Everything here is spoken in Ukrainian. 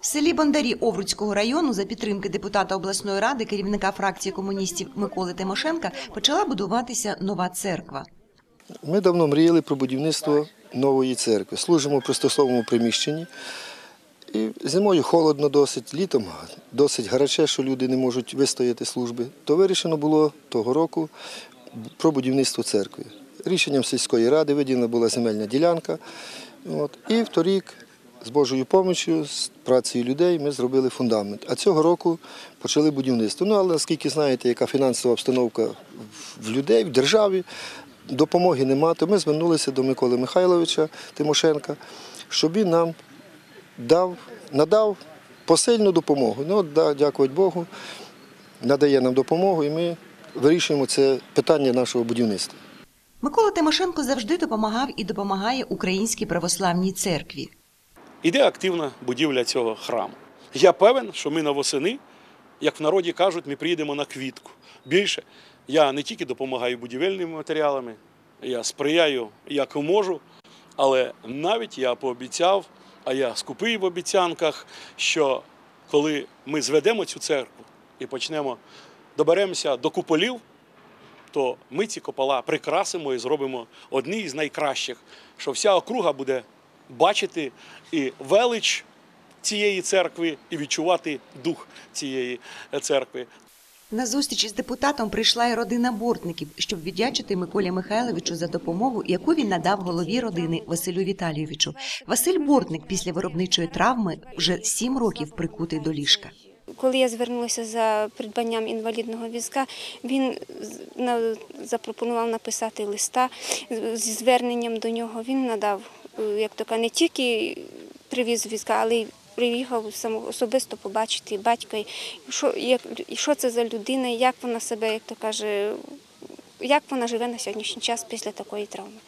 В селі Бондарі Овруцького району за підтримки депутата обласної ради, керівника фракції комуністів Миколи Тимошенка, почала будуватися нова церква. Ми давно мріяли про будівництво нової церкви. Служимо в пристосованому приміщенні. І зимою холодно досить, літом досить гаряче, що люди не можуть вистояти служби. То вирішено було того року про будівництво церкви. Рішенням сільської ради виділена була земельна ділянка. От. І вторік, з Божою допомогою, з працею людей, ми зробили фундамент. А цього року почали будівництво. Ну, але наскільки знаєте, яка фінансова обстановка в людей, в державі, допомоги нема, то ми звернулися до Миколи Михайловича Тимошенка, щоб він нам дав, надав посильну допомогу. Ну, да, дякувати Богу, надає нам допомогу, і ми вирішуємо це питання нашого будівництва. Микола Тимошенко завжди допомагав і допомагає Українській православній церкві. Іде активна будівля цього храму. Я певен, що ми на восени, як в народі кажуть, ми приїдемо на квітку. Більше я не тільки допомагаю будівельними матеріалами, я сприяю як можу, але навіть я пообіцяв, а я скупий в обіцянках, що коли ми зведемо цю церкву і почнемо, доберемося до куполів, то ми ці купола прикрасимо і зробимо одні із найкращих, що вся округа буде бачити і велич цієї церкви, і відчувати дух цієї церкви. На зустріч із депутатом прийшла і родина бортників, щоб віддячити Миколі Михайловичу за допомогу, яку він надав голові родини Василю Віталійовичу. Василь Бортник після виробничої травми вже сім років прикутий до ліжка. Коли я звернулася за придбанням інвалідного візка, він запропонував написати листа з- зі зверненням до нього. Він надав, як то не тільки привіз візка, але й приїхав особисто побачити батька, що, як, що це за людина, як вона себе, як то каже, як вона живе на сьогоднішній час після такої травми.